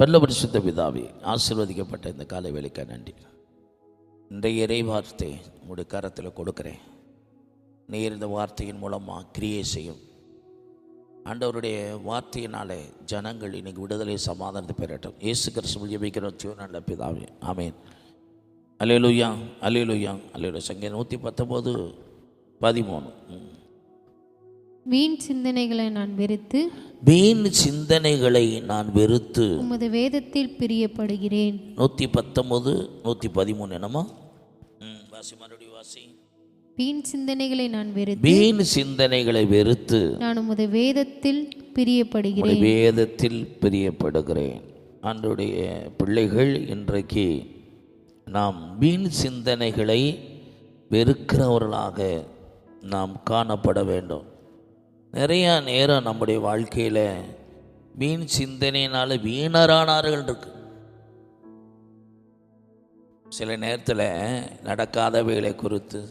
பல்ல பரிசுத்த பிதாவே ஆசீர்வதிக்கப்பட்ட இந்த காலை வேலைக்கா நன்றி. இன்றைய இறை வார்த்தை உங்களுடைய கரத்தில் கொடுக்குறேன். நீர் இந்த வார்த்தையின் மூலமாக கிரியை செய்யும். ஆண்டவருடைய வார்த்தையினாலே ஜனங்கள் இன்னைக்கு விடுதலை சமாதானத்தை பெறட்டும். இயேசு கிறிஸ்து ஜெபிக்கிறோம் நல்ல பிதாவே. ஆமேன். அலையலுயா அலையலுயா அலையலு சங்கே நூற்றி பத்தொம்போது பதிமூணு. வீண் சிந்தனைகளை நான் வெறுத்து வீண் சிந்தனைகளை நான் வெறுத்து உமது வேதத்தில் பிரியப்படுகிறேன். நூற்றி பத்தொம்போது நூற்றி பதிமூணு என்னமா வாசி மறுபடியும் வாசி. வீண் சிந்தனைகளை நான் வெறுத்து வீண் சிந்தனைகளை வெறுத்து நான் உமது வேதத்தில் பிரியப்படுகிறேன். வேதத்தில் பிரியப்படுகிறேன். ஆண்டுடைய பிள்ளைகள் இன்றைக்கு நாம் வீண் சிந்தனைகளை வெறுக்கிறவர்களாக நாம் காணப்பட வேண்டும். நிறையா நேரம் நம்முடைய வாழ்க்கையில் வீண் சிந்தனையினால் வீணரானார்கள் இருக்கு சில நேரத்தில் நடக்காதவைகளை குறித்து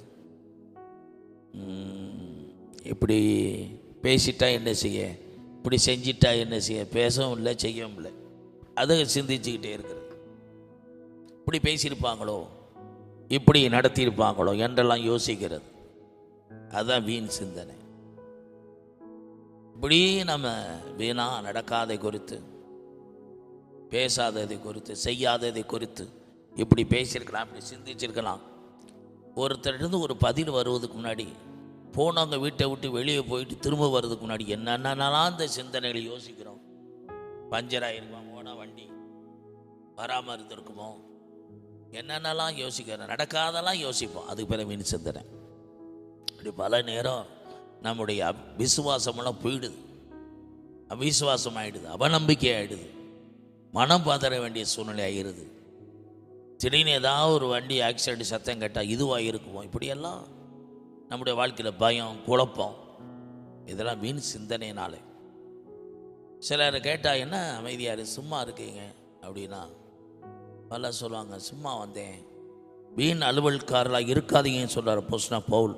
இப்படி பேசிட்டா என்ன செய்ய? இப்படி செஞ்சிட்டா என்ன செய்ய? பேசவும் இல்லை செய்யவும் இல்லை. அதை சிந்திச்சுக்கிட்டே இருக்கிறது இப்படி பேசியிருப்பாங்களோ? இப்படி நடத்தியிருப்பாங்களோ? என்றெல்லாம் யோசிக்கிறது. அதுதான் வீண் சிந்தனை. இப்படி நம்ம வீணா நடக்காதை குறித்து பேசாததை குறித்து செய்யாததை குறித்து இப்படி பேசியிருக்கலாம் இப்படி சிந்திச்சிருக்கலாம். ஒருத்தரிடந்து ஒரு பதில் வருவதுக்கு முன்னாடி போனவங்க வீட்டை விட்டு வெளியே போயிட்டு திரும்ப வர்றதுக்கு முன்னாடி என்னென்னலாம் அந்த சிந்தனைகளை யோசிக்கிறோம். பஞ்சர் ஆயிருக்குமா போன வண்டி? வராமல் இருந்திருக்குமோ? என்னென்னலாம் யோசிக்கிறோம்? நடக்காதெல்லாம் யோசிப்போம். அதுக்கு பிறகு மீன் சிந்தனை. இப்படி பல நேரம் நம்முடைய விசுவாசமெல்லாம் போயிடுது. அவிசுவாசம் ஆயிடுது அவநம்பிக்கை ஆயிடுது மனம் பதற வேண்டிய சூழ்நிலை ஆகிடுது திடீர்னு ஏதாவது ஒரு வண்டி ஆக்சிடென்ட் சத்தம் கேட்டால் இதுவாக இருக்குமோ? இப்படியெல்லாம் நம்முடைய வாழ்க்கையில் பயம் குழப்பம் இதெல்லாம் வீண் சிந்தனையினாலே. சிலர் கேட்டால் என்ன அமைதியாரு சும்மா இருக்கீங்க? அப்படின்னா பல சொல்லுவாங்க சும்மா வந்தேன். வீண் அலுவல்காரலாக இருக்காதீங்கன்னு சொல்கிறார் போஸ்னா பவுல்.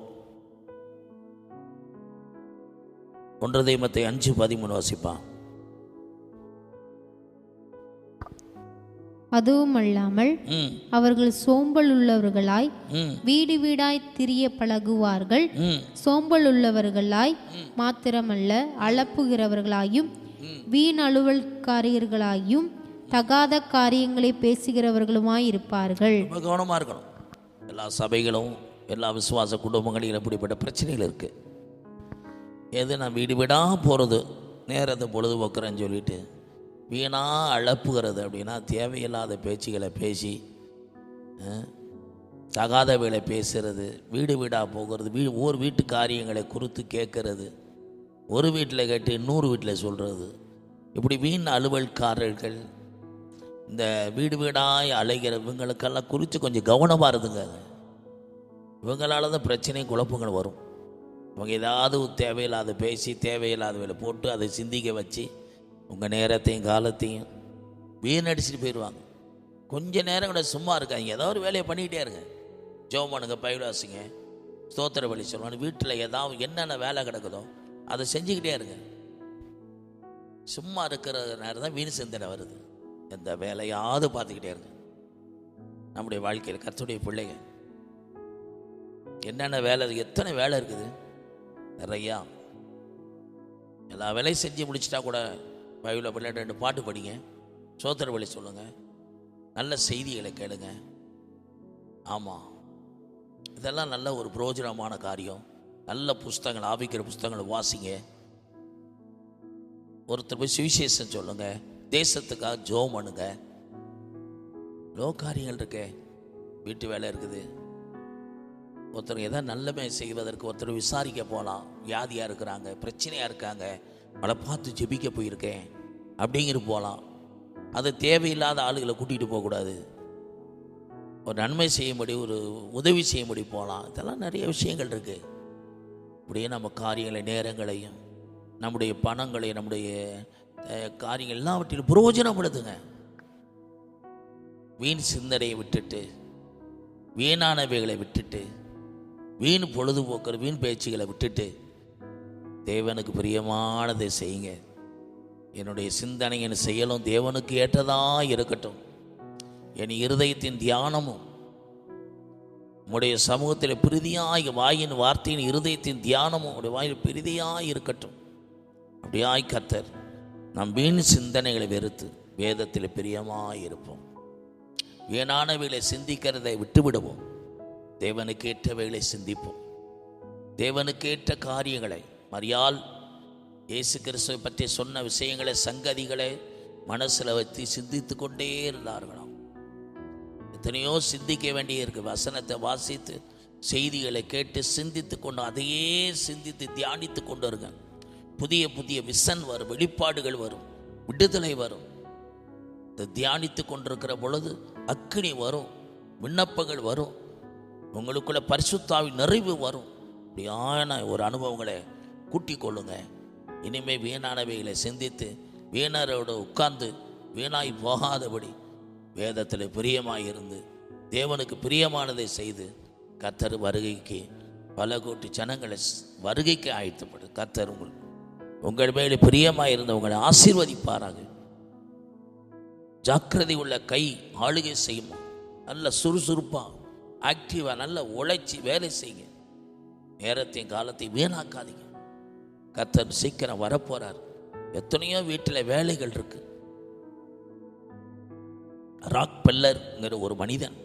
ஒன்று தெய்வத்தை அஞ்சு பதிமூணு வசிப்பான். அதுவும் அல்லாமல் அவர்கள் சோம்பல் உள்ளவர்களாய் வீடு வீடாய் திரிய பழகுவார்கள். சோம்பல் உள்ளவர்களாய் மாத்திரமல்ல அளப்புகிறவர்களாயும் வீண் அலுவல்காரியர்களாயும் தகாத காரியங்களை பேசுகிறவர்களுமாய் இருப்பார்கள். கவனமாக இருக்கணும். எல்லா சபைகளும் எல்லா விசுவாச குடும்பங்களிலும் இப்படிப்பட்ட பிரச்சனைகள் இருக்குது எது நான் வீடு வீடாக போகிறது நேரத்தை பொழுதுபோக்குறேன்னு சொல்லிட்டு வீணாக அழப்புகிறது அப்படின்னா தேவையில்லாத பேச்சுகளை பேசி தகாத தகாதவைகளை பேசுகிறது வீடு வீடாக போகிறது வீ ஒரு வீட்டு காரியங்களை குறித்து கேட்கறது ஒரு வீட்டில் கேட்டு இன்னொரு வீட்டில் சொல்கிறது இப்படி வீண் அலுவல்காரர்கள் இந்த வீடு வீடாய் அலைகிற இவங்களுக்கெல்லாம் குறித்து கொஞ்சம் கவனமாக இருந்துங்க. இவங்களால தான் பிரச்சனை குழப்பங்கள் வரும். உங்கள் ஏதாவது தேவையில்லாத பேசி தேவையில்லாத வேலை போட்டு அதை சிந்திக்க வச்சு உங்கள் நேரத்தையும் காலத்தையும் வீணடிச்சிட்டு போயிடுவாங்க. கொஞ்ச நேரம் கூட சும்மா இருக்காங்க ஏதாவது ஒரு வேலையை பண்ணிக்கிட்டே இருங்க. ஜோம் பண்ணுங்க பயிலாசுங்க ஸ்தோத்திர வழி சொல்லுவாங்க வீட்டில் ஏதாவது என்னென்ன வேலை கிடக்குதோ அதை செஞ்சுக்கிட்டே இருங்க. சும்மா இருக்கிற நேரம் தான் வீண் சிந்தனை வருது. எந்த வேலையாவது பார்த்துக்கிட்டே இருங்க. நம்முடைய வாழ்க்கையில் கர்த்தருடைய பிள்ளைங்க என்னென்ன வேலை எத்தனை வேலை இருக்குது? நிறையா. எல்லா வேலையும் செஞ்சு முடிச்சிட்டா கூட பைபிளில் பிள்ளை ரெண்டு பாட்டு படிங்க. சோத்திர வழி சொல்லுங்கள் நல்ல செய்திகளை கேளுங்க. ஆமாம் இதெல்லாம் நல்ல ஒரு பிரயோஜனமான காரியம். நல்ல புஸ்தகங்கள் ஆவிக்கிற புஸ்தகங்களை வாசிங்க. ஒருத்தர் போய் சுவிசேஷம் சொல்லுங்க. தேசத்துக்காக ஜோம் பண்ணுங்க லோ காரியங்கள் இருக்கே. வீட்டு வேலை இருக்குது. ஒருத்தர் எதாவது நல்லமே செய்வதற்கு ஒருத்தர் விசாரிக்க போகலாம் வியாதியாக இருக்கிறாங்க பிரச்சனையாக இருக்காங்க அவளை பார்த்து ஜெபிக்க போயிருக்கேன் அப்படிங்கிற போகலாம் அது தேவையில்லாத ஆளுகளை கூட்டிகிட்டு போகக்கூடாது ஒரு நன்மை செய்யும்படி ஒரு உதவி செய்யும்படி போகலாம் இதெல்லாம் நிறைய விஷயங்கள் இருக்குது இப்படியே நம்ம காரியங்களை நேரங்களையும் நம்முடைய பணங்களையும் நம்முடைய காரியங்கள் எல்லாவற்றிலும் பிரயோஜனப்படுத்துங்க வீண் சிந்தனையை விட்டுட்டு வீணானவைகளை விட்டுட்டு வீண் பொழுதுபோக்குற வீண் பேச்சுகளை விட்டுட்டு தேவனுக்கு பிரியமானதை செய்யுங்க. என்னுடைய சிந்தனை என் செயலும் தேவனுக்கு ஏற்றதாக இருக்கட்டும். என் இருதயத்தின் தியானமும் உம்முடைய சமூகத்தில் பிரிதியாய் வாயின் வார்த்தையின் இருதயத்தின் தியானமும் உடைய வாயில் பிரிதியாய் இருக்கட்டும். அப்படியாய் கத்தர் நம் வீண் சிந்தனைகளை வெறுத்து வேதத்தில் பிரியமாய் இருப்போம். வீணானவைகளை சிந்திக்கிறதை விட்டுவிடுவோம். தேவனுக்கு ஏற்றவைகளை சிந்திப்போம். தேவனுக்கு ஏற்ற காரியங்களை மரியால் இயேசு கிறிஸ்துவை பற்றி சொன்ன விஷயங்களை சங்கதிகளை மனசில் வைத்து சிந்தித்து கொண்டே இருந்தார்களாம். எத்தனையோ சிந்திக்க வேண்டியிருக்கு. வசனத்தை வாசித்து செய்திகளை கேட்டு சிந்தித்து கொண்டு அதையே சிந்தித்து தியானித்து கொண்டு இருங்க. புதிய புதிய விசன் வரும் வெளிப்பாடுகள் வரும் விடுதலை வரும். தியானித்து கொண்டிருக்கிற பொழுது அக்னி வரும் விண்ணப்பங்கள் வரும். உங்களுக்குள்ள பரிசுத்தாவின் நிறைவு வரும். இப்படியான ஒரு அனுபவங்களை கூட்டிக் கொள்ளுங்க. இனிமே வீணானவைகளை சிந்தித்து வீணரோடு உட்கார்ந்து வீணாய் போகாதபடி வேதத்தில் பிரியமாக இருந்து தேவனுக்கு பிரியமானதை செய்து கத்தர் வருகைக்கு பல கோட்டி ஜனங்களை வருகைக்கு ஆயத்தப்படு கத்தர் உங்கள் உங்கள் மேலே பிரியமாக இருந்து உங்களை ஆசீர்வதிப்பாராக. ஜாக்கிரதை உள்ள கை ஆளுகை செய்யுமா. நல்ல சுறுசுறுப்பாக ஆக்டிவாக நல்ல உழைச்சி வேலை செய்யுங்க. நேரத்தையும் காலத்தையும் வீணாக்காதீங்க. கத்தர் சீக்கிரம் வரப்போறார். எத்தனையோ வீட்டில் வேலைகள் இருக்கு. ராக் பெல்லர்ங்கிற ஒரு மனிதன்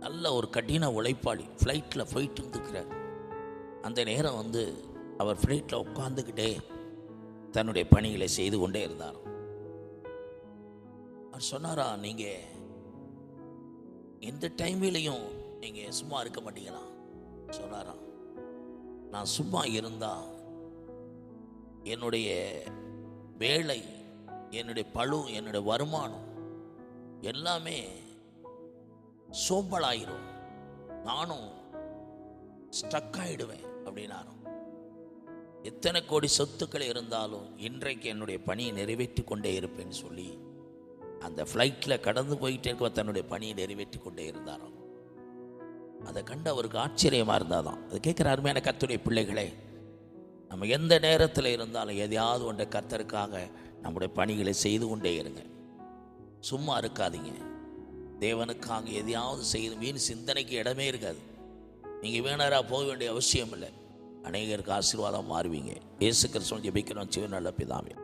நல்ல ஒரு கடின உழைப்பாளி ஃப்ளைட்டில் போயிட்டு இருந்துக்கிறார் அந்த நேரம் வந்து அவர் ஃப்ளைட்டில் உட்காந்துக்கிட்டே தன்னுடைய பணிகளை செய்து கொண்டே இருந்தார் அவர் சொன்னாரா நீங்கள் எந்த டைம்லையும் நீங்கள் சும்மா இருக்க மாட்டீங்களா? சொன்னாராம். நான் சும்மா இருந்தால் என்னுடைய வேலை என்னுடைய பழு என்னுடைய வருமானம் எல்லாமே சோம்பலாயிரும். நானும் ஸ்டக் ஆகிடுவேன் அப்படின்னாரும். எத்தனை கோடி சொத்துக்கள் இருந்தாலும் இன்றைக்கு என்னுடைய பணியை நிறைவேற்றி கொண்டே இருப்பேன்னு சொல்லி அந்த ஃப்ளைட்டில் கடந்து போயிட்டே இருக்க தன்னுடைய பணியை நிறைவேற்றி கொண்டே இருந்தாராம். அதை கண்டு அவருக்கு ஆச்சரியமாக இருந்தால் தான் அது கேட்குற அருமையான கத்துடைய பிள்ளைகளே நம்ம எந்த நேரத்தில் இருந்தாலும் எதையாவது ஒன்றை கத்தருக்காக நம்முடைய பணிகளை செய்து கொண்டே இருங்க. சும்மா இருக்காதீங்க. தேவனுக்காக எதையாவது செய்து மீன் சிந்தனைக்கு இடமே இருக்காது. நீங்கள் வேணாராக போக வேண்டிய அவசியம் இல்லை அநேகருக்கு ஆசீர்வாதம் மாறுவீங்க. இயேசு கிறிஸ்துவன் ஜெபிக்கிறோம். சிவன் நல்ல பிதாவே.